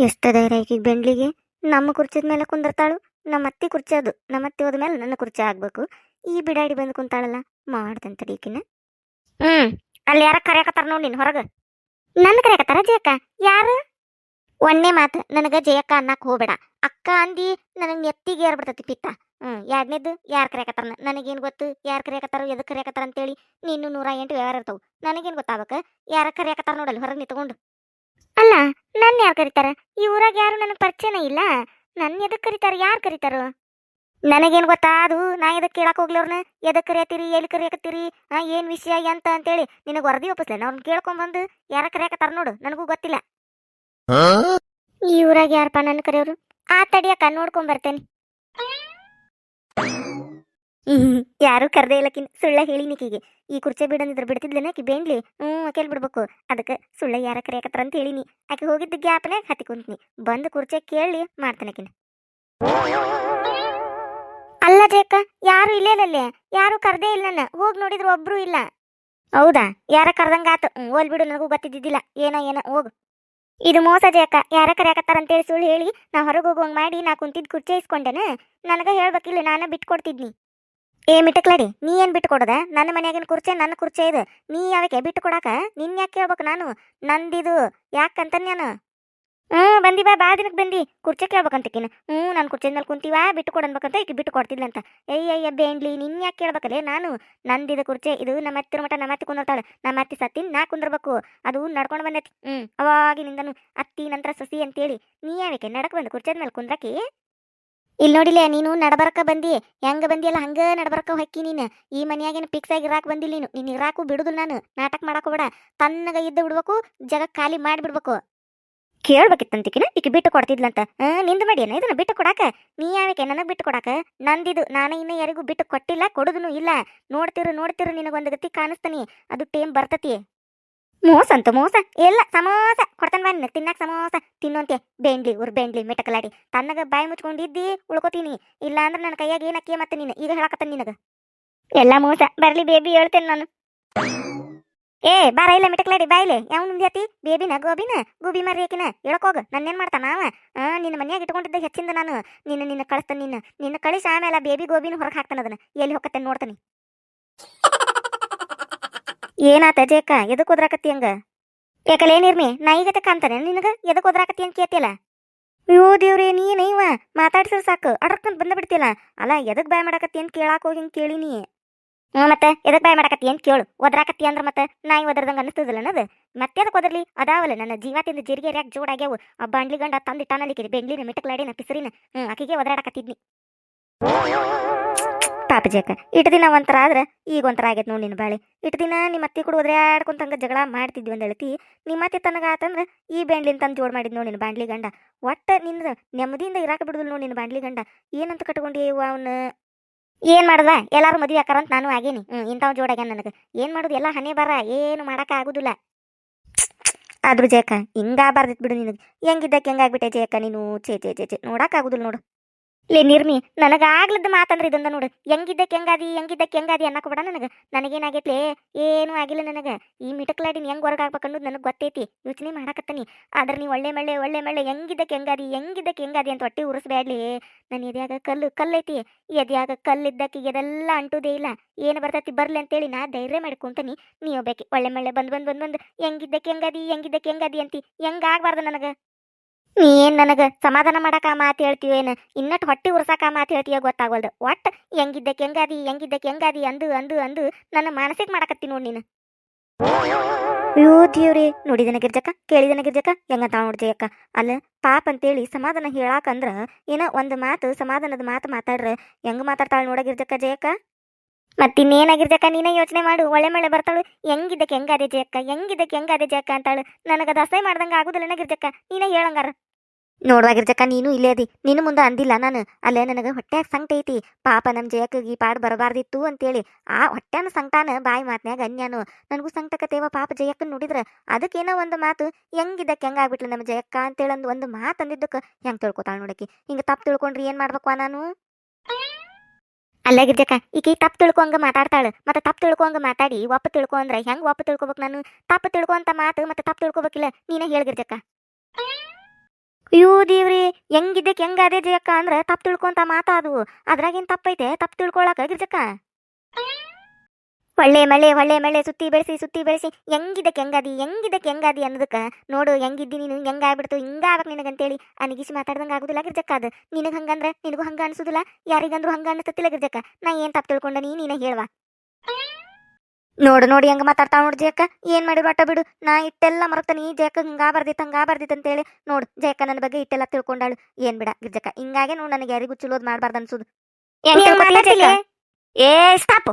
ಎಷ್ಟು ಧೈರ್ಯ ಈಕಿಗೆ ಬೆಂಡ್ಲಿಗೆ. ನಮ್ಮ ಕುರ್ಚಿದ ಮೇಲೆ ಕುಂದಿರ್ತಾಳು. ನಮ್ಮ ಅತ್ತಿ ಕುರ್ಚಿ ಅದು. ನಮ್ಮ ಅತ್ತಿ ಹೋದ ಮೇಲೆ ನನ್ನ ಕುರ್ಚಿ ಆಗ್ಬೇಕು. ಈ ಬಿಡಾಡಿ ಬಂದು ಕುಂತಾಳಲ್ಲ. ಮಾಡ್ದಂತ ಈಕಿನ. ಹ್ಮ್. ಅಲ್ಲಿ ಯಾರ ಕರೆಯಕತ್ತಾರ ನೋಡಿ ನೀನು ಹೊರಗೆ. ನನ್ನ ಕರೆಯಕತ್ತಾರ ಜಯಕ್ಕ? ಯಾರು? ಒಂದೇ ಮಾತು ನನಗೆ ಜಯಕ್ಕ ಅನ್ನಕ್ ಹೋಗ್ಬೇಡ. ಅಕ್ಕ ಅಂದಿ ನನಗೆ ನೆತ್ತಿಗೆ ಏರ್ಬಿಡ್ತತಿ ಪಿತ್ತ. ಹ್ಮ್ ಎರಡನೇದು ಯಾರು ಕರೆಯಕತ್ತಾರ ನನಗೇನ್ ಗೊತ್ತು? ಯಾರು ಕರೆಯಕತ್ತಾರ ಎದಕ್ಕೆ ಕರೆಯಕತ್ತಾರ ಅಂತೇಳಿ. ನೀನು ನೂರ ಎಂಟು ವ್ಯವಹಾರ ಇರ್ತಾವ. ನನಗೇನು ಗೊತ್ತಾಗಬೇಕು? ಯಾರ ಕರೆಯಕತ್ತಾರ ನೋಡಲ್ಲಿ ಹೊರಗೆ ನಿಂತ್ಕೊಂಡು. ಅಲ್ಲ ನನ್ನ ಯಾರು ಕರೀತಾರ? ಈ ಊರಾಗ ಯಾರು ನನಗೆ ಪರಿಚಯನ ಇಲ್ಲ. ನನ್ನ ಎದಕ್ಕೆ ಕರೀತಾರ ಯಾರು ಕರೀತಾರೋ? ನನಗೇನು ಗೊತ್ತಾ ಅದು? ನಾ ಎದಕ್ಕೆ ಕೇಳಕ್ ಹೋಗ್ಲವ್ರನ್ನ ಎದಕ್ಕೆ ಕರೆಯತ್ತೀರಿ ಎಲ್ಲಿ ಕರಿಯಕತ್ತೀರಿ? ಏನು ವಿಷಯ ಎಂತ ಅಂತೇಳಿ ನಿನಗೆ ವರದಿ ಒಪ್ಪಿಸ್ಲೆ ನಾ ಅವ್ರನ್ನ ಕೇಳ್ಕೊಂಬಂದು ಯಾರ ಕರಿಯಾಕತ್ತಾರ ನೋಡು ನನಗೂ ಗೊತ್ತಿಲ್ಲ. ಈ ಊರಾಗ ಯಾರಪ್ಪ ನನ್ನ ಕರೆಯೋರು? ಆ ತಡಿಯಕ್ಕ ನೋಡ್ಕೊಂಬರ್ತೇನೆ ಯಾರು ಕರ್ದೇ ಇಲ್ಲಕಿನ್ ಸುಳ್ಳ ಹೇಳಿ ನಿಕಿಗೆ. ಈ ಕುರ್ಚೆ ಬಿಡಂದಿದ್ರೆ ಬಿಡ್ತಿದ್ಲೇನ ಆಕಿ ಬೇಂಡ್ಲಿ? ಹ್ಞೂ ಆಕೆಲ್ ಬಿಡ್ಬೇಕು? ಅದಕ್ಕೆ ಸುಳ್ಳ ಯಾರ ಕರೆಯಕತ್ರ ಅಂತ ಹೇಳಿನಿ. ಆಕೆ ಹೋಗಿದ್ದ ಗ್ಯಾಪ್ನಾಗ ಹತ್ತಿ ಕುಂತ್ನಿ. ಬಂದು ಕುರ್ಚೆ ಕೇಳಿ ಮಾಡ್ತಾನಕಿನ ಅಲ್ಲ ಜೇಕ ಯಾರು ಇಲ್ಲೇನಲ್ಲೇ ಯಾರು ಕರ್ದೇ ಇಲ್ಲ ನನ್ನ. ಹೋಗಿ ನೋಡಿದ್ರು ಒಬ್ರು ಇಲ್ಲ. ಹೌದಾ? ಯಾರ ಕರ್ದಂಗಾತು ಓಲ್ ಬಿಡು, ನನಗೂ ಗೊತ್ತಿದ್ದಿದ್ದಿಲ್ಲ. ಏನ ಏನ, ಹೋಗು. ಇದು ಮೋಸ ಜೇಕ ಯಾರ ಕರೆಯಕತ್ತಾರ ಅಂತೇಳಿ ಸುಳ್ಳು ಹೇಳಿ ನಾ ಹೊರಗೆ ಹೋಗುವಂಗ್ ಮಾಡಿ ನಾ ಕುಂತಿದ್ ಕುರ್ಚೆ ಇಸ್ಕೊಂಡೆನ? ನನಗ ಹೇಳ್ಬೇಕಿಲ್ಲ, ನಾನು ಬಿಟ್ಕೊಡ್ತಿದ್ನಿ. ಏ ಮಿಟಕ್ಲಡಿ, ನೀ ಏನ್ ಬಿಟ್ಟು ಕೊಡದ? ನನ್ನ ಮನೆಯಾಗಿನ ಕುರ್ಚೆ ನನ್ನ ಕುರ್ಚೆ ಇದು. ನೀ ಯಾವಕ್ಕೆ ಬಿಟ್ಟು ಕೊಡಾಕ? ನಿನ್ ಯಾಕೆ ಕೇಳ್ಬೇಕು ನಾನು? ನಂದಿದು. ಯಾಕಂತ ನಾನು? ಹ್ಞೂ, ಬಂದಿ ಬಾ ಬಾ ದಿನಕ್ಕೆ ಬಂದಿ. ಕುರ್ಚೆ ಕೇಳ್ಬೇಕಂತಕಿನ. ಹ್ಞೂ, ನಾನು ಕುರ್ಚೆ ಮೇಲೆ ಕುಂತೀವಾ ಬಿಟ್ಟು ಕೊಡನ್ಬೇಕಂತ ಈಕೆ ಬಿಟ್ಟು ಕೊಡ್ತಿದ್ಲಂತ. ಅಯ್ಯ ಅಯ್ಯ ಬೇಂಡ್ಲಿ, ನಿನ್ ಯಾಕೆ ಕೇಳ್ಬೇಕಲ್ಲೇ ನಾನು? ನಂದಿದ ಕುರ್ಚೆ, ಇದು ನಮ್ಮ ಹತ್ತಿರ ಮಠ, ನಮ್ಮ ಅತ್ತಿ ಕುಂದಿರ್ತಾಳೆ. ನಮ್ಮ ಅತ್ತಿ ಸತ್ತಿನ, ನಾ ಕುಂದಿರ್ಬೇಕು. ಅದು ನಡ್ಕೊಂಡು ಬಂದೈತಿ. ಹ್ಞೂ ಅವಾಗಿನಿಂದನು ಅತ್ತಿ ನಂತರ ಸಸಿ ಅಂತೇಳಿ. ನೀ ಯಾವಕ್ಕೆ ನಡಕ್ ಬಂದು ಕುರ್ಚದ ಮೇಲೆ ಕುಂದ್ರಕ್ಕೆ ಇಲ್ಲಿ ನೋಡಿಲ್ಲ ನೀನು ನಡಬರಕ ಬಂದಿ. ಹೆಂಗ ಬಂದಿಯಲ್ಲ, ಹಂಗ ನಡಬರ್ಕ ಹೊಕ್ಕಿ ನೀನು. ಈ ಮನ್ಯಾಗೇನು ಫಿಕ್ಸ್ ಆಗಿ ಇರಾಕ್ ಬಂದಿಲ್ಲ ನೀನು. ನೀನು ಇರಾಕು ಬಿಡುದಿಲ್ಲ ನಾನು. ನಾಟಕ ಮಾಡಕ್ ಬೇಡ. ತನ್ನಗ ಇದ್ದು ಬಿಡ್ಬೇಕು ಜಗ ಖಾಲಿ ಮಾಡಿಬಿಡ್ಬೇಕು. ಕೇಳ್ಬೇಕಿತ್ತಂತಿಕಿನ? ಈಗ ಬಿಟ್ಟು ಕೊಡ್ತಿದ್ಲಂತ. ನಿಂದು ಮಾಡಿಯನ? ಇದನ್ನ ಬಿಟ್ಟು ಕೊಡಾಕ? ನೀ ಯಾವಕ್ಕೆ ನನಗೆ ಬಿಟ್ಟು ಕೊಡಾಕ? ನಂದಿದು. ನಾನು ಇನ್ನ ಯಾರಿಗೂ ಬಿಟ್ಟು ಕೊಟ್ಟಿಲ್ಲ, ಕೊಡುದನು ಇಲ್ಲ. ನೋಡ್ತಿರು ನೋಡ್ತಿರು, ನಿನಗೊಂದು ಗತಿ ಕಾಣಿಸ್ತಾನಿ. ಅದು ಟೇಮ್ ಬರ್ತತಿ. ಮೋಸ ಅಂತ ಮೋಸ. ಎಲ್ಲ ಸಮೋಸ. ಕೊಡ್ತಾನೆ ಬನ್ನಿ, ತಿನ್ನಕ್ ಸಮೋಸ. ತಿನ್ನೋಂತೆ ಬೆಂಡ್ಲಿ, ಊರ್ ಬೆಂಡ್ಲಿ, ಮೆಟಕಲಾಡಿ. ತನ್ನಗ ಬಾಯಿ ಮುಚ್ಕೊಂಡಿದ್ದಿ, ಉಳ್ಕೋತೀನಿ. ಇಲ್ಲ ಅಂದ್ರೆ ನನ್ನ ಕೈಯಾಗ ಏನಕ್ಕೆ ಮತ್ತೆ ನೀನು? ಈಗ ಹೇಳಕತ್ತ ನಿನಗ. ಎಲ್ಲ ಮೋಸ. ಬರ್ಲಿ, ಬೇಬಿ ಹೇಳ್ತೇನೆ ನಾನು. ಏ, ಬಾರ, ಇಲ್ಲ, ಮಿಟಕ್ಲಾಡಿ ಬಾಯಿಲೆ ಯಾವ ನಿಂದ್ಯಾತಿ ಬೇಬಿನ, ಗೋಬಿನ? ಗೋಬಿ ಮರಿಯಕಿನ ಹೇಳ್ಕೋಗ ನನ್ನೇನ್ ಮಾಡ್ತಾನ ಅವ ನಿನ್ನ ಮನ್ಯಾಗ ಇಟ್ಕೊಂಡಿದ್ದ ಹೆಚ್ಚಿಂದ ನಾನು. ನಿನ್ನ ನಿನ್ನ ಕಳಿಸ್ತಾನೆ ನಿನ್ನ ನಿನ್ನ ಕಳಿಸಿ, ಆಮೇಲೆ ಬೇಬಿ, ಗೋಬಿನ ಹೊರಗೆ ಹಾಕ್ತಾನ ಅದನ್ನ. ಎಲ್ಲಿ ಹೋಗತ್ತೆ ನೋಡ್ತಾನೆ. ಏನಾತ ಜೇಕ? ಎದಕ್ ಓದ್ರಾಕತ್ತಿ ಹಂಗ? ಯಾಕಲ್ಲ ಏನಿರ್ಮಿ ನಾಯಿಗತೆ ಕಾಣ್ತಾನೆ ನಿನಗ? ಎದಕ್ ಓದ್ರಾಕತ್ತಿ ಅಂತ ಕೇಳ್ತಿಲ್ಲ ಅಯ್ಯೋ ದೇವ್ರೇ, ನೀನ ಇವ? ಮಾತಾಡ್ಸಿರ್ ಸಾಕು. ಅಡ್ರಕ್ಕಂತ ಬಂದ ಬಿಡ್ತೀಲಾ ಅಲ್ಲ, ಎದಕ್ ಬಾಯ್ ಮಾಡಕತ್ತಿ ಅಂತ ಕೇಳಾಕ ಹೋಗಿ ಹಿಂಗ್ ಕೇಳಿನಿ ಹ್ಞೂ ಮತ್ತೆ ಎದಕ್ ಬಾಯ್ ಮಾಡಕತ್ತಿ ಅಂತ ಕೇಳು. ಒದ್ರಾಕತ್ತಿ ಅಂದ್ರ ಮತ್ತೆ ನಾಯಿ ಒದ್ರದಂಗ ಅನ್ನಿಸ್ತದಲ್ಲ ಅನ್ನೋದು? ಮತ್ತೆ ಅದಕ್ಕೆ ಒದರ್ಲಿ ಅದಾವಲ್ಲ, ನನ್ನ ಜೀವ ತಿಂದ ಜೀರಿಗೆ ಯಾಕೆ ಜೋಡಾಗ್ಯಾವು ಆ ಬಾಂಡ್ಲಿ ಗಂಡ ತಂದು ಇಟ್ಟಾನಲಿಕ್ಕಿರಿ ಬೆಂಗ್ಲಿನ ಮಿಟಕ್ಲಾಡಿನ, ಪಿಸರಿನ ಹ್ಞೂ ಆಕಿಗೆ ಒದರಾಡಕತ್ತಿದ್ನಿ. ಪಾಪ ಜೇಕ ಇಟ್ಟು ದಿನ ಒಂಥರ ಆದ್ರೆ ಈಗ ಒಂಥರ ಆಗೈತೆ ನೋಡಿ ನಿನ್ನ ಬಾಳೆ. ಇಟ್ಟು ದಿನ ನಿಮ್ಮ ಅತ್ತಿ ಕೂಡ ಒದ್ರಾಡ್ಕೊಂತ ಹಂಗ ಜಗಳ ಮಾಡ್ತಿದ್ವಿ ಅಂತ ಹೇಳ್ತಿ ನಿಮ್ಮ ಅತ್ತೆ ತನಗ ಆತಂದ್ರೆ ಈ ಬ್ಯಾಂಡ್ಲಿನ ತಂದು ಜೋಡ್ ಮಾಡಿದ್ ನೋಡಿ ನಿನ್ನ ಬಾಂಡ್ಲಿ ಗಂಡ. ಒಟ್ಟ ನಿನ್ನ ನೆಮ್ಮದಿಯಿಂದ ಇರಾಕ ಬಿಡುದಿಲ್ಲ ನೋಡಿ ನಿನ್ನ ಬಾಂಡ್ಲಿ ಗಂಡ. ಏನಂತ ಕಟ್ಕೊಂಡಿ ಅವನ? ಏನ್ ಮಾಡ್ದ? ಎಲ್ಲಾರು ಮದುವೆ ಆಕಾರಂತ ನಾನು ಆಗೇನಿ. ಹ್ಞೂ ಇಂಥವ್ ಜೋಡಾಗ್ಯಾನ ನನಗೆ. ಏನ್ ಮಾಡೋದು? ಎಲ್ಲ ಹಣೆ ಬರ. ಏನು ಮಾಡಕ ಆಗುದಿಲ್ಲ. ಆದ್ರೂ ಜಯಕ ಹಿಂಗಾಬಾರ್ದಿತ್ ಬಿಡು ನಿನಗೆ. ಹೆಂಗಿದ್ದಕ್ಕೆ ಹೆಂಗಾಗ್ಬಿಟ್ಟೆ ಜಯಕ ನೀನು? ಚೇ ಚೇ ಚೇ ಚೇ ನೋಡಕ್ ಆಗುದಿಲ್ಲ ನೋಡು. ಲೇ ನಿರ್ಮಿ ನನಗ ಆಗ್ಲದ ಮಾತಂದ್ರೆ ಇದೊಂದ ನೋಡು. ಹೆಂಗಿದ್ದಕ್ಕೆ ಹೆಂಗಾದಿ ಹೆಂಗಿದ್ದಕ್ಕೆ ಹೆಂಗಾದಿ ಅನ್ನಕ್ ನನಗೆ ನನಗೆ. ನನಗೇನಾಗೈತ್ಲೆ? ಏನೂ ಆಗಿಲ್ಲ ನನಗೆ. ಈ ಮಿಟಕ್ಲಾಡಿನ ಹೆಂಗ್ ಹೊರಗಾಗ್ಬೇಕು ಅನ್ನೋದು ನನಗೆ ಗೊತ್ತೈತಿ. ಯೋಚನೆ ಮಾಡಕತ್ತನಿ. ಆದ್ರೆ ನೀವು ಒಳ್ಳೆ ಮಳ್ಳೆ ಒಳ್ಳೆ ಮಳ್ಳೆ ಹೆಂಗಿದ್ದಕ್ಕೆ ಹೆಂಗಾದಿ ಹೆಂಗಿದ್ದಕ್ಕೆ ಹೆಂಗಾದಿ ಅಂತ ಹೊಟ್ಟೆ ಉರಿಸ್ಬೇಡ್ಲಿ ನನ್ನ ಎದ್ಯಾಗ ಕಲ್ಲು, ಕಲ್ಲೈತಿ. ಎದ್ಯಾಗ ಕಲ್ಲಿದ್ದಕ್ಕೆ ಇದೆಲ್ಲ ಅಂಟುದೇ ಇಲ್ಲ. ಏನು ಬರ್ತೈತಿ ಬರ್ಲಿ ಅಂತೇಳಿ ನಾ ಧೈರ್ಯ ಮಾಡ್ಕೊಂತೀನಿ ನೀ ಒಬ್ಬಾಕಿ ಒಳ್ಳೆ ಮಳ್ಳೆ ಬಂದ್ ಬಂದ್ ಬಂದ್ ಬಂದ್. ಹೆಂಗಿದ್ದಕ್ಕೆ ಹೆಂಗಾದಿ ಹೆಂಗಿದ್ದಕ್ಕೆ ಹೆಂಗಾದಿ ಅಂತಿ. ಹೆಂಗಾಗಬಾರ್ದು ನನಗೆ? ನೀ ಏನ್ ನನಗ ಸಮಾಧಾನ ಮಾಡಕ ಮಾತ್ ಹೇಳ್ತೀವೇನ ಇನ್ನಟ್ ಹೊಟ್ಟಿ ಉರ್ಸಾಕ ಮಾತು ಹೇಳ್ತೀಯ ಗೊತ್ತಾಗವಲ್ದು ಒಟ್ಟ ಹೆಂಗಿದ್ದಕ್ಕೆ ಹೆಂಗಾದಿ ಹೆಂಗಿದ್ದಕ್ಕೆ ಹೆಂಗಾದಿ ಅಂದು ಅಂದು ಅಂದು ನನ್ನ ಮಾನಸಿಕ ಮಾಡಕತ್ತಿ ನೋಡಿ ನೀನು. ಅಯ್ಯೋ ದೇವ್ರಿ, ನೋಡಿದನ ಗಿರ್ಜಕ್ಕ ಕೇಳಿದನ ಗಿರ್ಜಕ್ಕ ಹೆಂಗಂತ ನೋಡ್ಜಯಕ್ಕ ಅಲ್ಲ, ಪಾಪ ಅಂತೇಳಿ ಸಮಾಧಾನ ಹೇಳಾಕಂದ್ರ ಏನ ಒಂದು ಮಾತು, ಸಮಾಧಾನದ ಮಾತು ಮಾತಾಡ್ರ, ಹೆಂಗ್ ಮಾತಾಡ್ತಾಳ ನೋಡ ಗಿರ್ಜಕ್ಕ ಜಯಕ್ಕ? ಮತ್ತಿನ್ನೇನಾಗಿರ್ಜಕ್ಕ ನೀನೇ ಯೋಚನೆ ಮಾಡು. ಒಳ್ಳೆ ಮಳೆ ಬರ್ತಾಳು. ಹೆಂಗಿದ್ದಕ್ಕೆ ಹೆಂಗಾದೆ ಜಯಕ್ಕ ಹೆಂಗಿದ್ದಕ್ಕೆ ಹೆಂಗಾದೆ ಜಯಕ್ಕ ಅಂತಾಳು. ನನಗ ದಸೈ ಮಾಡ್ದಂಗ ಆಗುದಿಲ್ಲ ಗಿರ್ಜಕ್ಕ ನೀನೇ ಹೇಳಂಗಾರ. ನೋಡ್ವಾಗಿರ್ಜಕ್ಕ ನೀನು ಇಲ್ಲೇ ಅದಿ. ನಿನ್ನ ಮುಂದೆ ಅಂದಿಲ್ಲ ನಾನು. ಅಲ್ಲೇ ನನಗೆ ಹೊಟ್ಯಾಗ ಸಂಕಟ ಐತಿ. ಪಾಪ ನಮ್ಮ ಜಯಕ್ಕ ಈ ಪಾಡು ಬರಬಾರ್ದಿತ್ತು ಅಂತೇಳಿ. ಆ ಹೊಟ್ಟೆನ ಸಂಕಟಾನ ಬಾಯಿ ಮಾತ್ನ್ಯಾಗ ಅನ್ಯಾನು. ನನಗೂ ಸಂಕಟಕತೇವ ಪಾಪ ಜಯಕ್ಕ ನೋಡಿದ್ರ. ಅದಕ್ಕೇನೋ ಒಂದು ಮಾತು, ಹೆಂಗಿದ್ದಕ್ಕೆ ಹೆಂಗಾಗ್ಬಿಟ್ಲು ನಮ್ಮ ಜಯಕ್ಕ? ಅಂತೇಳಿ ಒಂದು ಮಾತು ಅಂದಿದ್ದಕ್ಕೆ ಹೆಂಗ್ ತಿಳ್ಕೊತಾಳ ನೋಡಕಿ ಹಿಂಗೆ ತಪ್ಪು ತಿಳ್ಕೊಂಡ್ರಿ ಏನು ಮಾಡ್ಬೇಕು ನಾನು? ಅಲ್ಲ ಗಿರ್ಜಕ್ಕ ಈಕಿ ತಪ್ಪು ತಿಳ್ಕೊಂಗ ಮಾತಾಡ್ತಾಳ. ಮತ್ತೆ ತಪ್ಪು ತಿಳ್ಕೊಂಗ ಮಾತಾಡಿ ಒಪ್ಪ ತಿಳ್ಕೊ ಅಂದ್ರೆ ಹೆಂಗ್ ಒಪ್ಪ ತಿಳ್ಕೊಬೇಕು ನಾನು? ತಪ್ಪು ತಿಳ್ಕೊ ಅಂತ ಮಾತು ಮತ್ತೆ ತಪ್ಪು ತಿಳ್ಕೊಬೇಕಿಲ್ಲ. ನೀನೇ ಹೇಳ್ ಗಿರ್ಜಕ್ಕ ಅಯ್ಯೋ ದೇವ್ರಿ ಹೆಂಗಿದ್ದಕ್ಕೆ ಅದೇ ಜಯಕ್ಕ ಅಂದ್ರೆ ತಪ್ಪು ತಿಳ್ಕೊಂತ ಮಾತಾದು ಅದ್ರಾಗೇನ್ ತಪ್ಪೈತೆ? ತಪ್ಪು ತಿಳ್ಕೊಳಕ ಗಿರ್ಜಕ್ಕ ಒಳ್ಳೆ ಮಳೆ ಒಳ್ಳೆ ಮಳೆ ಸುತ್ತಿ ಬೆಳೆಸಿ ಸುತ್ತಿ ಬೆಳೆಸಿ. ಹೆಂಗಿದ್ದಕ್ಕೆ ಹೆಂಗಾದಿ ಹೆಂಗಿದ್ದಕ್ಕೆ ಹೆಂಗಾದಿ ಅನ್ನೋದಕ್ಕೆ ನೋಡು ಹೆಂಗಿದ್ದಿ ನೀನು ಹೆಂಗಾಗ್ಬಿಡ್ತು ಹಿಂಗಾಗ್ಬೇಕು ನಿನಗಂತೇಳಿ. ಅನಿಗಿಸಿ ಮಾತಾಡ್ದಂಗೆ ಆಗುದಿಲ್ಲ ಗಿರ್ಜಕ್ಕ ಅದು. ನಿನಗೆ ಹಂಗಂದ್ರೆ ನಿನಗೂ ಹಂಗ ಅನ್ಸುದಿಲ್ಲ ಯಾರಿಗಂದ್ರೂ ಹಂಗ ಅನ್ಸತ್ತಿಲ್ಲ ಗಿರ್ಜಕ್ಕ. ನಾ ಏನ್ ತಪ್ಪು ತಿಳ್ಕೊಂಡ ನೀ ನೀನೇ ಹೇಳುವ. ನೋಡು ನೋಡಿ ಹಂಗ ಮಾತಾಡ್ತಾವ ನೋಡು ಜಯಕ್ಕ. ಏನ್ ಮಾಡಿ ಬಟ್ಟ ಬಿಡು. ನಾ ಇಟ್ಟೆಲ್ಲ ನೀ ಜಯಕ್ಕ ಹಂಗಾ ಬರ್ದಿತ್ತು ಹಂಗಾ ಬರ್ದಿತ್ತು ಅಂತೇಳಿ. ನೋಡು ಜಯಕ್ಕ ನನ್ನ ಬಗ್ಗೆ ಇಟ್ಟೆಲ್ಲ ತಿಳ್ಕೊಂಡಾಳು. ಏನ್ ಬಿಡ ಗಿರ್ಜಕ್ಕ. ಹಿಂಗಾಗೆ ನೋಡು ನನಗೆ ಯಾರಿಗೂ ಚಲೋದ್ ಮಾಡಬಾರ್ದು ಅನ್ಸುದು? ಏ ಸ್ಟಾಪ್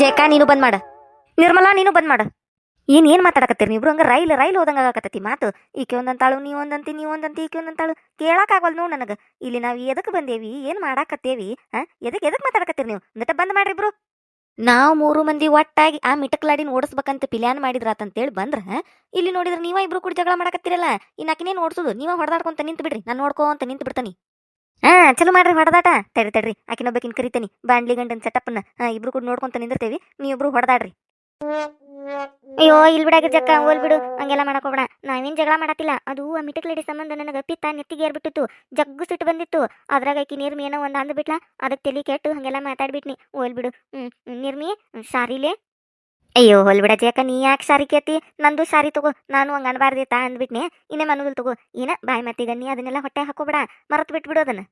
ಜಯಕ್ಕ, ನೀನು ಬಂದ್ ಮಾಡ. ನಿರ್ಮಲಾ, ನೀನು ಬಂದ್ ಮಾಡ. ಏನ್ ಏನ್ ಮಾತಾಡಕತ್ತೀರಿ ನೀವು? ಹಂಗ ರೈಲ್ ರೈಲ್ ಹೋದಂಗ ಆಗಕತ್ತೈತಿ ಮಾತು. ಈಕೆ ಒಂದಂತಾಳು, ನೀ ಒಂದಂತಿ ನೀ ಒಂದಂತಿ, ಈಕೆ ಒಂದಂತಾಳು. ಆಗಲ್ ನೋಡ್ ನನಗ. ಇಲ್ಲಿ ನಾವ್ ಎದಕ್ ಬಂದೇವಿ, ಏನ್ ಮಾಡಾಕತ್ತೇವಿ ಎದಕ್ ಎದಕ್ ಮಾತಾಡಕತ್ತೀರಿ ನೀವು? ಮತ್ತೆ ಬಂದ್ ಮಾಡ್ರಿ ಇಬ್ರು. ನಾವ್ ಮೂರು ಮಂದಿ ಒಟ್ಟಾಗಿ ಆ ಮಿಟಕ್ಲಾಡಿನ ಓಡಿಸ್ಬೇಕಂತ ಪ್ಲಾನ್ ಮಾಡಿದ್ರಾತಂತೇಳಿ ಬಂದ್ರ ಇಲ್ಲಿ ನೋಡಿದ್ರೆ ನೀವ ಇಬ್ರು ಕೂಡ ಜಗಳ ಮಾಡಕತ್ತಿರಲ್ಲ? ಇನ್ನಾಕಿನೇನ್ ಓಡಿಸೋದು? ನೀವ ಹೊಡೆದಾಡ್ಕೊಂತ ನಿಂತು ಬಿಡ್ರಿ ನಾನು ನೋಡ್ಕೊಂತ ನಿಂತು ಬಿಡ್ತಾನಿ ಹಾ, ಚಲೋ ಮಾಡ್ರಿ ಹೊಡೆದಾಟ. ತಡ್ರಿ ತಡ್ರಿ. ಆಕಿನೊಬ್ಬಕಿನ್ ಕರಿತೇನಿ. ಬಾಂಡ್ಲಿ ಗಂಡನ್ ಸೆಟಪ್ನ ಹಾ ಇಬ್ರು ಕೂಡ ನೋಡ್ಕೊಂತ ನಿಂದಿರ್ತೇವಿ. ನೀವಿಬ್ರು ಹೊಡೆದಾಡ್ರಿ. ಅಯ್ಯೋ ಇಲ್ಲಿ ಬಿಡಾಗಿ ಜಕ್ಕ ಓಲ್ ಬಿಡು. ಹಂಗೆಲ್ಲ ಮಾಡಕ್ ಹೋಗ್ಬೇಡ. ನಾವೇನ್ ಜಗಳ ಮಾಡತ್ತಿಲ್ಲ ಅದು ಆ ಮಿಟಕ್ ಲೇಡಿ ಸಂಬಂಧ ನನಗೆ ಪಿತ್ತ ನೆತ್ತಿಗೆ ಏರ್ಬಿಟ್ಟಿತ್ತು. ಜಗ್ಗು ಸಿಟ್ಟು ಬಂದಿತ್ತು. ಅದ್ರಾಗ ಆಕಿ ನಿರ್ಮಿ ಏನೋ ಒಂದು ಅಂದ್ಬಿಟ್ಲ. ಅದಕ್ಕೆ ತಲೆ ಕೆಟ್ಟು ಹಂಗೆಲ್ಲ ಮಾತಾಡ್ಬಿಟ್ನಿ. ಓಲ್ ಬಿಡು. ಹ್ಮ್, ನಿರ್ಮಿ, ಸಾರಿಲೆ. ಅಯ್ಯೋ ಹೋಲ್ ಯಾಕ ನೀ ಯಾಕೆ ಸಾರಿ ಕೇತಿ ನಂದು ಸಾರಿ ತಗೋ ನಾನು ಹಂಗ ಅನ್ಬಾರ್ದಿತ್ತ ಅಂದ್ಬಿಟ್ನಿ ಇನ್ನೇ ಮನದಲ್ಲಿ ತಗೋ ಏನ ಬಾಯಿ ಮತ್ತಿಗ ನೀ ಅದನ್ನೆಲ್ಲ ಹೊಟ್ಟೆ ಹಾಕೋಬೇಡ ಮರತ್ ಬಿಟ್ಬಿಡು ಅದನ್ನ.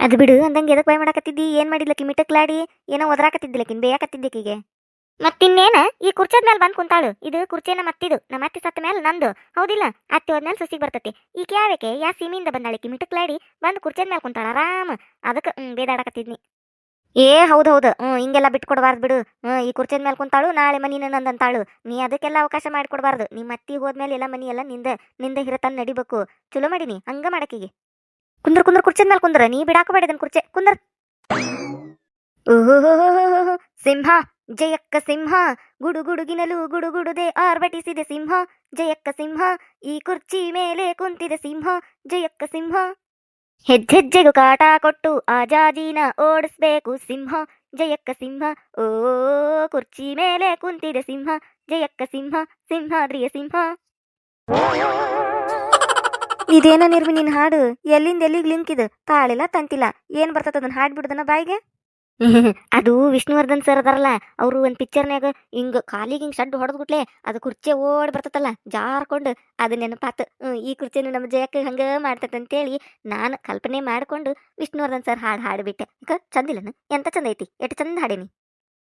ಅದು ಬಿಡು ಅಂದಂಗ ಎದಕ್ ಬಾಯ್ ಮಾಡಾಕತ್ತಿದ್ದಿ ಏನ್ ಮಾಡಿದ್ಲಕಿ ಮಿಟಕ್ಲಾಡಿ ಏನೋ ಒದರಾಕತ್ತಿದ್ದಿಲ್ಲಕಿನ್ ಬೇಯಾಕತ್ತಿದ್ದಕ್ಕಿಗೆ ಮತ್ತಿನ್ನೇನ ಈ ಕುರ್ಚದ ಮೇಲೆ ಬಂದ್ ಕುಂತಾಳು ಇದು ಕುರ್ಚೇನ ಮತ್ತಿದು ನಮ್ಮ ಅತ್ತೆ ಸತ್ತ ಮೇಲೆ ನಂದು ಹೌದಿಲ್ಲ? ಅತ್ತೆ ಹೋದ್ಮೇಲೆ ಸಸಿಗೆ ಬರ್ತತಿ ಈ ಯಾವಕ್ಕೆ ಯಾ ಸೀಮಿಯಿಂದ ಬಂದಾಳಿಕಿ ಮಿಟಕ್ಲಾಡಿ ಬಂದು ಕುರ್ಚದ ಮೇಲೆ ಕುಂತಾಳ ಆರಾಮ ಅದಕ್ಕೆ ಬೇದಾಡಕತ್ತಿದ್ನಿ. ಏ, ಹೌದು ಹೌದು. ಹ್ಮ್, ಹಿಂಗೆಲ್ಲ ಬಿಟ್ಕೊಡ್ಬಾರ್ದು ಬಿಡು. ಹ್ಮ್, ಈ ಕುರ್ಚಿದ ಮೇಲೆ ಕುಂತಾಳು, ನಾಳೆ ಮನಿ ನಂದಂತಾಳು ನೀ ಅದಕ್ಕೆಲ್ಲ ಅವಕಾಶ ಮಾಡಿಕೊಡ್ಬಾರ್ದು. ನಿಮ್ಮ ಅತ್ತಿ ಹೋದ್ಮೇಲೆ ಎಲ್ಲ ಮನಿ ಎಲ್ಲ ನಿಂದ ನಿಂದ ಹಿರತನ್ ನಡಿಬೇಕು. ಚಲೋ ಮಾಡಿನಿ, ಹಂಗ ಮಾಡಕಿಗೆ ಕುಂದ್ರ ಕುಂದ್ರ, ಕುರ್ಚಿದ ಮೇಲೆ ಕುಂದ್ರ. ನೀ ಬಿಡಾಕಬೇಡಿದನ್ ಕುರ್ಚೆ. ಕುಂದ್ರ. ಸಿಂಹ. ಜಯಕ್ಕ ಸಿಂಹ. ಗುಡು ಗುಡುಗಿನಲು ಗುಡುಗುಡುದೆ ಆರ್ಭಟಿಸಿದೆ ಸಿಂಹ. ಜಯಕ್ಕ ಸಿಂಹ, ಈ ಕುರ್ಚಿ ಮೇಲೆ ಕುಂತಿದೆ ಸಿಂಹ. ಜಯಕ್ಕ ಸಿಂಹ. ಹೆಜ್ಜೆಜ್ಜೆಗೂ ಕಾಟ ಕೊಟ್ಟು ಆಜಾದಿನ ಓಡಿಸ್ಬೇಕು ಸಿಂಹ, ಜಯಕ್ಕ ಸಿಂಹ. ಓ, ಕುರ್ಚಿ ಮೇಲೆ ಕುಂತಿದೆ ಸಿಂಹ, ಜಯಕ್ಕ ಸಿಂಹ, ಸಿಂಹಾದ್ರಿಯ ಸಿಂಹ. ಇದೇನ ನಿರ್ಮಿ ನಿನ್ ಹಾಡು? ಎಲ್ಲಿಂದ ಎಲ್ಲಿಗೆ ಲಿಂಕ್ ಇದು? ತಾಳಿಲ್ಲ ತಂತಿಲ್ಲ. ಏನ್ ಬರ್ತದ ಅದನ್ನ ಹಾಡ್ ಬಿಡ್ದನ ಬಾಯಿಗೆ? ಅದು ವಿಷ್ಣುವರ್ಧನ್ ಸರ್ ಅದಾರಲ್ಲ, ಅವರು ಒಂದು ಪಿಕ್ಚರ್ನ್ಯಾಗ ಹಿಂಗ ಕಾಲಿಗೆ ಹಿಂಗ್ ಶಡ್ ಹೊಡೆದ್ಬಿಟ್ಲೆ ಅದು ಕುರ್ಚಿ ಓಡ್ ಬರ್ತತಲ್ಲ ಜಾರ್ಕೊಂಡು ಅದು ನೆನಪಾತು. ಈ ಕುರ್ಚಿನ ನಮ್ಮ ಜಯಕ್ಕೆ ಹಂಗ ಅಂತ ಹೇಳಿ ನಾನು ಕಲ್ಪನೆ ಮಾಡ್ಕೊಂಡು ವಿಷ್ಣುವರ್ಧನ್ ಸರ್ ಹಾಡು ಹಾಡಿಬಿಟ್ಟೆ. ಈಗ ಚಂದಿಲ್ಲನ? ಎಂತ ಚಂದ ಐತಿ? ಎಷ್ಟು ಚಂದ ಹಾಡೇನಿ?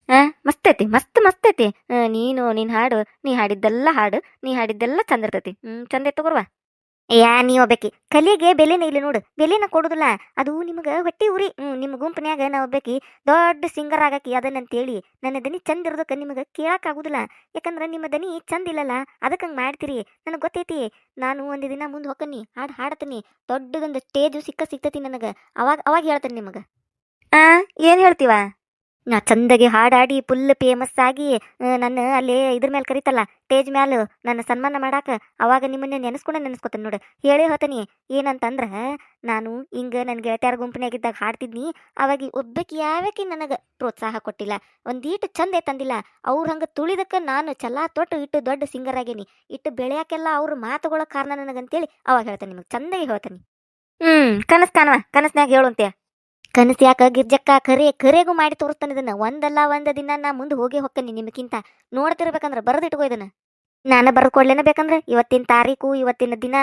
ಆ ಮಸ್ತ್ ಐತಿ ಮಸ್ತ್ ಮಸ್ತ್ ಐತಿ ನೀನು, ನೀನ್ ಹಾಡು, ನೀ ಹಾಡಿದ್ದೆಲ್ಲ ಹಾಡು, ನೀ ಹಾಡಿದ್ದೆಲ್ಲ ಚಂದ ಇರ್ತೈತಿ. ಹ್ಮ್, ಚಂದ ಐತಿ ತಗೋರ್ವಾ. ಯಾ, ನೀ ಒಬ್ಬಾಕಿ. ಕಲಿಗೆ ಬೆಲೆನ ಇಲ್ಲ ನೋಡು. ಬೆಲೆನ ಕೊಡುದಿಲ್ಲ. ಅದು ನಿಮಗೆ ಹೊಟ್ಟಿ ಉರಿ. ಹ್ಞೂ ನಿಮ್ಮ ಗುಂಪನ್ಯಾಗ ನಾ ಒಬ್ಬಾಕಿ ದೊಡ್ಡ ಸಿಂಗರ್ ಆಗಕ್ಕೆ ಅದನ್ನಂತೇಳಿ ನನ್ನ ದನಿ ಚಂದ ಇರೋದಕ್ಕೆ ನಿಮಗೆ ಕೇಳಕ್ಕಾಗುದಿಲ್ಲ ಯಾಕಂದ್ರೆ ನಿಮ್ಮ ದನಿ ಚಂದ ಇಲ್ಲಲ್ಲ. ಅದಕ್ಕೆ ಹಂಗೆ ಮಾಡ್ತೀರಿ. ನನಗೆ ಗೊತ್ತೈತಿ. ನಾನು ಒಂದು ದಿನ ಮುಂದೆ ಹೊಕ್ಕನಿ ಹಾಡು ಹಾಡತೀನಿ. ದೊಡ್ಡದೊಂದು ಸ್ಟೇಜು ಸಿಕ್ಕ ಸಿಗ್ತೈತಿ ನನಗೆ. ಅವಾಗ ಅವಾಗ ಹೇಳ್ತೀನಿ ನಿಮಗೆ. ಆ, ಏನು ಹೇಳ್ತೀವ? ನಾ ಚಂದಗೆ ಹಾಡಾಡಿ ಫುಲ್ ಫೇಮಸ್ ಆಗಿ ನನ್ನ ಅಲ್ಲಿ ಇದ್ರ ಮೇಲೆ ಕರಿತಲ್ಲ ಸ್ಟೇಜ್ ಮ್ಯಾಲ ನನ್ನ ಸನ್ಮಾನ ಮಾಡಾಕ, ಅವಾಗ ನಿಮ್ಮನ್ನ ನೆನೆಸ್ಕೊಂಡ ನೆನೆಸ್ಕೊತೇನೆ ನೋಡು. ಹೇಳಿ ಹೋತನಿ, ಏನಂತಂದ್ರ, ನಾನು ಹಿಂಗ ನನ್ನ ಗೆಳತಿಯರ ಗುಂಪಿನಾಗಿದ್ದಾಗ ಹಾಡ್ತಿದ್ನಿ, ಅವಾಗ ಒಬ್ಬಕ್ಕೆ ಯಾವಕಿ ನನಗೆ ಪ್ರೋತ್ಸಾಹ ಕೊಟ್ಟಿಲ್ಲ, ಒಂದೀಟು ಚಂದ ತಂದಿಲ್ಲ, ಅವ್ರು ಹಂಗೆ ತುಳಿದಕ್ಕೆ ನಾನು ಚಲಾ ತೊಟ್ಟು ಇಟ್ಟು ದೊಡ್ಡ ಸಿಂಗರ್ ಆಗೇನಿ, ಇಟ್ಟು ಬೆಳೆಯಕ್ಕೆಲ್ಲ ಅವ್ರು ಮಾತುಗಳ ಕಾರಣ ನನಗಂತೇಳಿ ಅವಾಗ ಹೇಳ್ತೇನೆ ನಿಮಗೆ, ಚಂದಾಗಿ ಹೇಳ್ತೇನೆ. ಹ್ಞೂ ಕನಸ್ ಕಾಣವ ಹೇಳು ಹೇಳುವಂತೆ ಕನಸು ಯಾಕ ಗಿರ್ಜಕ್ಕ ಕರೆ, ಕರೆಗೂ ಮಾಡಿ ತೋರಿಸ್ತಾನೆ ಇದನ್ನ. ಒಂದಲ್ಲ ಒಂದ ದಿನ ನಾ ಮುಂದೆ ಹೋಗಿ ಹೊಕ್ಕನಿ ನಿಮಗಿಂತ ನೋಡ್ತಿರ್ಬೇಕಂದ್ರೆ ಬರೆದಿಟ್ಕೋ ಇದನ್ನ. ನಾನು ಬರೆದು ಕೊಡ್ಲೇನ ಬೇಕಂದ್ರೆ? ಇವತ್ತಿನ ತಾರೀಕು, ಇವತ್ತಿನ ದಿನ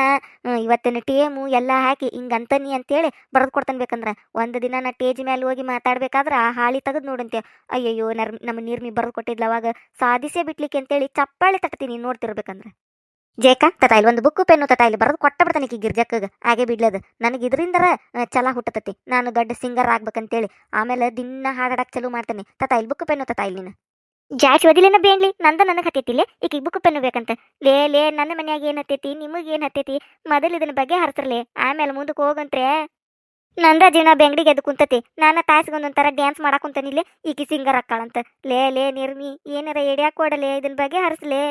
ಇವತ್ತಿನ ಟೇಮು ಎಲ್ಲ ಹಾಕಿ ಹಿಂಗೆ ಅಂತನಿ ಅಂತೇಳಿ ಬರೆದು ಕೊಡ್ತಾನೆ ಬೇಕಂದ್ರೆ. ಒಂದು ದಿನ ನಾ ಟೇಜ್ ಮೇಲೆ ಹೋಗಿ ಮಾತಾಡ್ಬೇಕಾದ್ರೆ ಆ ಹಾಳಿ ತೆಗೆದು ನೋಡಂತೆ ಅಯ್ಯಯ್ಯೋ, ನರ್, ನಮ್ಮ ನೀರ್ಮಿ ಬರೆದು ಕೊಟ್ಟಿದ್ಲ ಅವಾಗ ಸಾಧಿಸೇ ಬಿಟ್ಲಿಕ್ಕೆ ಅಂತೇಳಿ ಚಪ್ಪಾಳಿ ತಟ್ತೀನಿ ನೋಡ್ತಿರ್ಬೇಕಂದ್ರೆ. ಜೇಕ, ತತ ಇಲ್ಲಿ ಒಂದು ಬುಕ್ ಪೆನ್ನು ತತಾ ಇಲ್ಲಿ ಬರೆದು ಕೊಟ್ಟ ಬಿಡ್ತಾನೆ ಈ ಗಿರ್ಜಕ್ಕಗ. ಹಾಗೆ ಬಿಡ್ಲದು. ನನಗೆ ಇದರಿಂದರ ಚಲ ಹುಟ್ಟತತಿ. ನಾನು ದೊಡ್ಡ ಸಿಂಗರ್ ಆಗ್ಬೇಕಂತೇಳಿ. ಆಮೇಲೆ ದಿನ ಹಾಡಾಡಕ್ ಚಲು ಮಾಡ್ತಾನೆ. ತತ ಇಲ್ಲಿ ಬುಕ್ ಪೆನ್ನು ತತಾ ಇಲ್ಲಿ ನೀನು. ಜಾಸ್ತಿ ಓದಿಲೇನ ಬೇಂಗ್ಲಿ ನಂದ ನನಗೆ ಹತ್ತೈತಿಲ್ಲ ಈಕಿಗೆ ಬುಕ್ ಪೆನ್ನು ಬೇಕಂತ. ಲೇ ಲೇ, ನನ್ನ ಮನ್ಯಾಗ ಏನ್ ಹತ್ತೈತಿ? ನಿಮಗೆ ಏನ್ ಹತ್ತೈತಿ? ಮೊದಲು ಇದನ್ನ ಬಗ್ಗೆ ಹರ್ಸರ್ಲೆ ಆಮೇಲೆ ಮುಂದಕ್ಕೆ ಹೋಗಂತ್ರೆ. ನಂದ ಜೀವನ ಬೆಂಗಡಿಗೆ ಎದ್ದು ಕುಂತತಿ. ನಾನು ತಾಸಿಗೊಂದೊಂಥರ ಡ್ಯಾನ್ಸ್ ಮಾಡಕ್ ಕುಂತಾನಿಲ್ಲ ಈಕಿ ಸಿಂಗರ್ ಹಾಕಾಳಂತ ಲೇ ಲೇ, ನಿರ್ಮಿ, ಏನಾರ ಎಡ್ಯಾಕ್ ಕೊಡಲೇ ಇದನ್ನ ಬಗ್ಗೆ ಹರ್ಸ್ಲೆ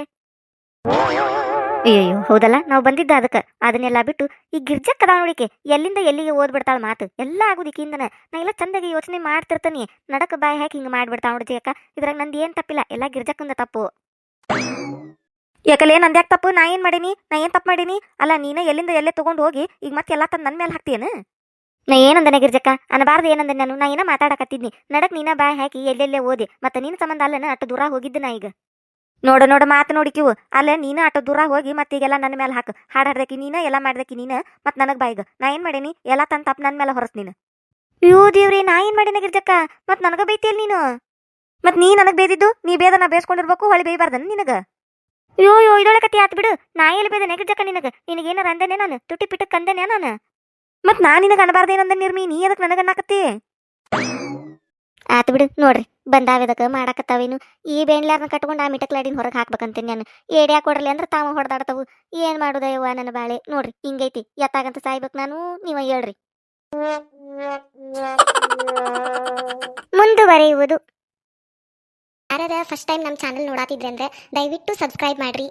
ಅಯ್ಯಯ್ಯೋ, ಹೌದಲ್ಲ? ನಾವು ಬಂದಿದ್ದ ಅದಕ್ಕೆ. ಅದನ್ನೆಲ್ಲ ಬಿಟ್ಟು ಈ ಗಿರ್ಜಕ್ಕ ನೋಡಿಕೆ ಎಲ್ಲಿಂದ ಎಲ್ಲಿಗೆ ಓದ್ಬಿಡ್ತಾಳ ಮಾತು? ಎಲ್ಲ ಆಗುದು ಈಕಿಂದನ ನಾ ಎಲ್ಲ ಚಂದಾಗಿ ಯೋಚನೆ ಮಾಡ್ತಿರ್ತಾನೆ. ನಡಕ ಬಾಯಿ ಹಾಕಿ ಹಿಂಗೆ ಮಾಡ್ಬಿಡ್ತಾವ ನೋಡಿ ಅಕ್ಕ. ಇದ್ರಾಗ ನಂದು ಏನು ತಪ್ಪಿಲ್ಲ. ಎಲ್ಲ ಗಿರ್ಜಕ್ಕಂದ ತಪ್ಪು. ಯಾಕಲೇ ನಂದ್ಯಾಕೆ ತಪ್ಪು? ನಾ ಏನು ಮಾಡೀನಿ? ನಾ ಏನು ತಪ್ಪು ಮಾಡೀನಿ? ಅಲ್ಲ, ನೀನ ಎಲ್ಲಿಂದ ಎಲ್ಲೇ ತೊಗೊಂಡು ಹೋಗಿ ಈಗ ಮತ್ತೆ ಎಲ್ಲ ತಂದು ನನ್ನ ಮೇಲೆ ಹಾಕ್ತೀಯನ? ನಾ ಏನಂದನೆ ಗಿರ್ಜಕ್ಕ? ಅನಬಾರ್ದು ಏನಂದೆ ನಾನು. ನಾ ಏನ ಮಾತಾಡಕತ್ತಿದ್ನಿ. ನಡಕ್ ನೀನ ಬಾಯ್ ಹಾಕಿ ಎಲ್ಲೆಲ್ಲೇ ಓದಿ. ಮತ್ತೆ ನಿನ್ನ ಸಂಬಂಧ ಅಲ್ಲನ ಅಷ್ಟು ದೂರ ಹೋಗಿದ್ದೆ ನಾ ಈಗ. ನೋಡ ನೋಡು ಮಾತು ನೋಡಿಕಿವು. ಅಲ್ಲೇ ನೀನು ಆಟೋ ದೂರ ಹೋಗಿ ಮತ್ತೆ ಈಗೆಲ್ಲ ನನ್ನ ಮೇಲೆ ಹಾಕು. ಹಾಡು ಹಾಡ್ದಕಿ ನೀನು, ಎಲ್ಲ ಮಾಡ್ದಕಿ ನೀನು ಮತ್ತೆ ನನಗೆ ಬಾಯಿಗ ನಾ ಏನು ಮಾಡೀನಿ? ಎಲ್ಲ ತಂದು ತಪ್ಪು ನನ್ನ ಮೇಲೆ ಹೊರಸ್ ನೀನು. ಅಯ್ಯೋ ದೇವ್ರಿ, ನಾ ಏನು ಮಾಡೀನಿ ಗಿರ್ಜಕ್ಕ? ಮತ್ತೆ ನನಗೆ ಬೈತಿಯಲ್ಲ ನೀನು? ಮತ್ತೆ ನೀ ನನಗೆ ಬೇದಿದ್ದು? ನೀ ಬೇದ ನಾ ಬೇಸ್ಕೊಂಡಿರ್ಬೇಕು ಹೊಳಿ ಬೇಯಬಾರ್ದನ್ ನಿನಗೆ? ಅಯ್ಯೋ ಅಯ್ಯೋ ಇದೊಳಕತಿ ಆತ್ ಬಿಡು. ನಾ ಎಲ್ಲಿ ಬೇದ ನೆಗಜಕ್ಕ ನಿನಗೆ? ನಿನಗೇನಾರ ಅಂದನೆ ನಾನು? ತುಟಿ ಪಿಟಕ್ ಅಂದನೆ ನಾನು? ಮತ್ತೆ ನಾ ನಿನಗೆ ಅನ್ಬಾರ್ದೇನಂದ ನಿರ್ಮಿ? ನೀ ಅದಕ್ಕೆ ನನಗೆ ಅನ್ನಕತ್ತಿ ಆತ್ ಬಿಡು, ನೋಡ್ರಿ. ಬಂದಾವೆದಕ್ಕೆ ಮಾಡಕತ್ತಾವೇನು ಈ ಬೇಣ್ಲಾರ್ನ ಕಟ್ಕೊಂಡು ಆ ಮಿಟಕ್ಲಾಡಿನ ಹೊರಗೆ ಹಾಕ್ಬೇಕಂತೀನಿ ನಾನು. ಏಡ್ಯಾ ಕೊಡ್ರಲಿ ಅಂದ್ರೆ ತಾವು ಹೊಡೆದಾಡ್ತಾವು. ಏನು ಮಾಡುದಯ್ಯವ್ವ ನನ್ನ ಬಾಳೆ? ನೋಡ್ರಿ, ಹಿಂಗೈತಿ. ಎತ್ತಾಗಂತ ಸಾಯ್ಬೇಕು ನಾನು, ನೀವ ಹೇಳ್ರಿ. ಮುಂದುವರೆಯುವುದು. ಯಾರ್ಯಾರ ಫಸ್ಟ್ ಟೈಮ್ ನಮ್ಮ ಚಾನಲ್ ನೋಡಾತಿದ್ರೆ ಅಂದ್ರೆ ದಯವಿಟ್ಟು ಸಬ್ಸ್ಕ್ರೈಬ್ ಮಾಡ್ರಿ.